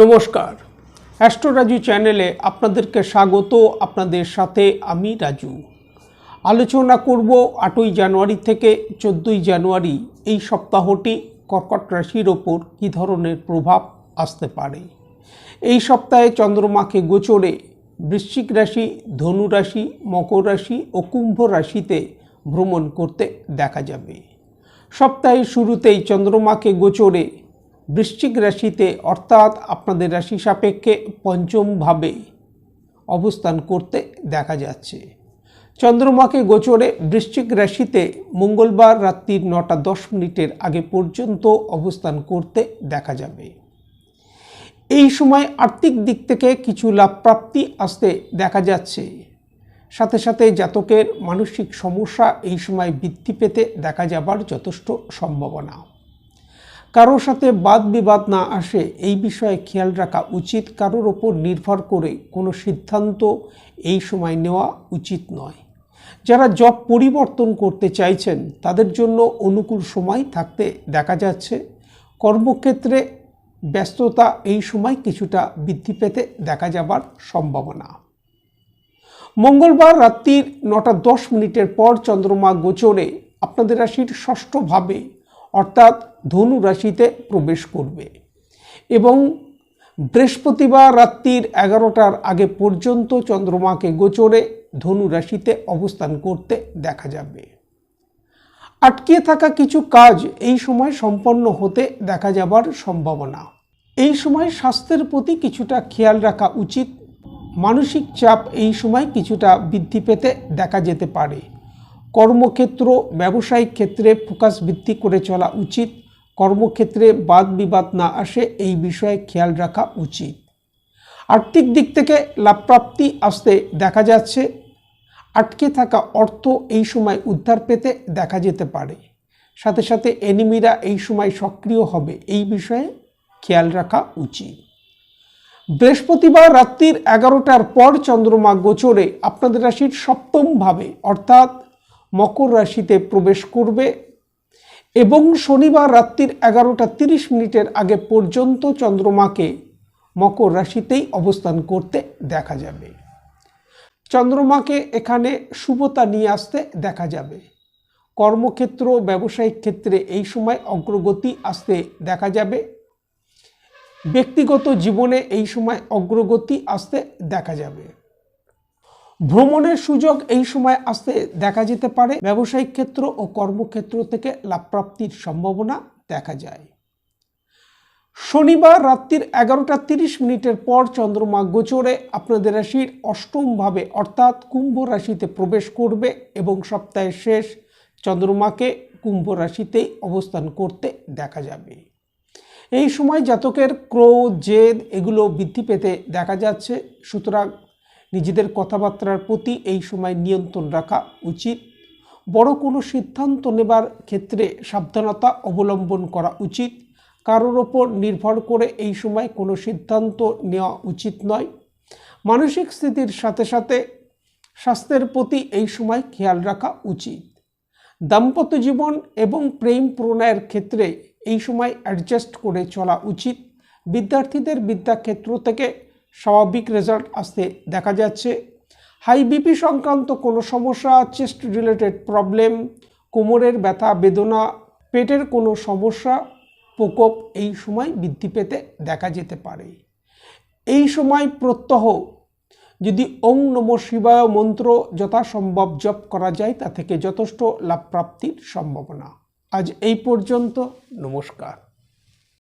নমস্কার। অ্যাস্ট্রো রাজু চ্যানেলে আপনাদেরকে স্বাগত। আপনাদের সাথে আমি রাজু। আলোচনা করব আটই জানুয়ারি থেকে চোদ্দোই জানুয়ারি এই সপ্তাহটি কর্কট রাশির ওপর কী ধরনের প্রভাব আসতে পারে। এই সপ্তাহে চন্দ্রমাকে গোচরে বৃশ্চিক রাশি, ধনু রাশি, মকর রাশি ও কুম্ভ রাশিতে ভ্রমণ করতে দেখা যাবে। সপ্তাহের শুরুতেই চন্দ্রমাকে গোচরে বৃশ্চিক রাশিতে, অর্থাৎ আপনাদের রাশি সাপেক্ষে পঞ্চমভাবে অবস্থান করতে দেখা যাচ্ছে। চন্দ্রমাকে গোচরে বৃশ্চিক রাশিতে মঙ্গলবার রাত্রির নটা দশ মিনিটের আগে পর্যন্ত অবস্থান করতে দেখা যাবে। এই সময় আর্থিক দিক থেকে কিছু লাভ প্রাপ্তি আসতে দেখা যাচ্ছে। সাথে সাথে জাতকের মানসিক সমস্যা এই সময় বৃদ্ধি পেতে দেখা যাবার যথেষ্ট সম্ভাবনা। কারোর সাথে বাদ বিবাদ না আসে, এই বিষয়ে খেয়াল রাখা উচিত। কারোর ওপর নির্ভর করে কোনো সিদ্ধান্ত এই সময় নেওয়া উচিত নয়। যারা জব পরিবর্তন করতে চাইছেন, তাদের জন্য অনুকূল সময় থাকতে দেখা যাচ্ছে। কর্মক্ষেত্রে ব্যস্ততা এই সময় কিছুটা বৃদ্ধি পেতে দেখা যাবার সম্ভাবনা। মঙ্গলবার রাত্রির নটা দশ মিনিটের পর চন্দ্রমা গোচরে আপনাদের রাশির ষষ্ঠভাবে অর্থাৎ ধনু রাশিতে প্রবেশ করবে। এবং বৃহস্পতিবার রাত্রির এগারোটার আগে পর্যন্ত চন্দ্রমাকে গোচরে ধনু রাশিতে অবস্থান করতে দেখা যাবে। আটকে থাকা কিছু কাজ এই সময় সম্পন্ন হতে দেখা যাবার সম্ভাবনা। এই সময় স্বাস্থ্যের প্রতি কিছুটা খেয়াল রাখা উচিত। মানসিক চাপ এই সময় কিছুটা বৃদ্ধি পেতে দেখা যেতে পারে। কর্মক্ষেত্র, ব্যবসায়িক ক্ষেত্রে ফোকাস ভিত্তি করে চলা উচিত। কর্মক্ষেত্রে বাদ বিবাদ না আসে, এই বিষয়ে খেয়াল রাখা উচিত। আর্থিক দিক থেকে লাভপ্রাপ্তি আসতে দেখা যাচ্ছে। আটকে থাকা অর্থ এই সময় উদ্ধার পেতে দেখা যেতে পারে। সাথে সাথে এনিমিরা এই সময় সক্রিয় হবে, এই বিষয়ে খেয়াল রাখা উচিত। বৃহস্পতিবার রাত্রির এগারোটার পর চন্দ্রমা গোচরে আপনাদের রাশির সপ্তমভাবে অর্থাৎ মকর রাশিতে প্রবেশ করবে এবং শনিবার রাত্রির এগারোটা তিরিশ মিনিটের আগে পর্যন্ত চন্দ্রমাকে মকর রাশিতেই অবস্থান করতে দেখা যাবে। চন্দ্রমাকে এখানে শুভতা নিয়ে আসতে দেখা যাবে। কর্মক্ষেত্র, ব্যবসায়িক ক্ষেত্রে এই সময় অগ্রগতি আসতে দেখা যাবে। ব্যক্তিগত জীবনে এই সময় অগ্রগতি আসতে দেখা যাবে। ভ্রমণের সুযোগ এই সময় আসতে দেখা যেতে পারে। ব্যবসায়িক ক্ষেত্র ও কর্মক্ষেত্র থেকে লাভপ্রাপ্তির সম্ভাবনা দেখা যায়। শনিবার রাত্রির এগারোটা তিরিশ মিনিটের পর চন্দ্রমা গোচরে আপনাদের রাশির অষ্টমভাবে অর্থাৎ কুম্ভ রাশিতে প্রবেশ করবে এবং সপ্তাহের শেষ চন্দ্রমাকে কুম্ভ রাশিতেই অবস্থান করতে দেখা যাবে। এই সময় জাতকের ক্রোধ, জেদ এগুলো বৃদ্ধি পেতে দেখা যাচ্ছে। সুতরাং নিজেদের কথাবার্তার প্রতি এই সময় নিয়ন্ত্রণ রাখা উচিত। বড় কোনো সিদ্ধান্ত নেবার ক্ষেত্রে সাবধানতা অবলম্বন করা উচিত। কারোর ওপর নির্ভর করে এই সময় কোনো সিদ্ধান্ত নেওয়া উচিত নয়। মানসিক স্থিতির সাথে সাথে স্বাস্থ্যের প্রতি এই সময় খেয়াল রাখা উচিত। দাম্পত্য জীবন এবং প্রেম প্রণয়ের ক্ষেত্রে এই সময় অ্যাডজাস্ট করে চলা উচিত। বিদ্যার্থীদের বিদ্যাক্ষেত্র থেকে স্বাভাবিক রেজাল্ট আসতে দেখা যাচ্ছে। হাই বিপি সংক্রান্ত কোনো সমস্যা চেস্ট রিলেটেড প্রবলেম কোমরের ব্যথা, বেদনা, পেটের কোনো সমস্যা, প্রকোপ এই সময় বৃদ্ধি পেতে দেখা যেতে পারে। এই সময় প্রত্যহ যদি ওং নম শিবায় মন্ত্র যথাসম্ভব জপ করা যায়, তা থেকে যথেষ্ট লাভ প্রাপ্তির সম্ভাবনা। আজ এই পর্যন্ত, নমস্কার।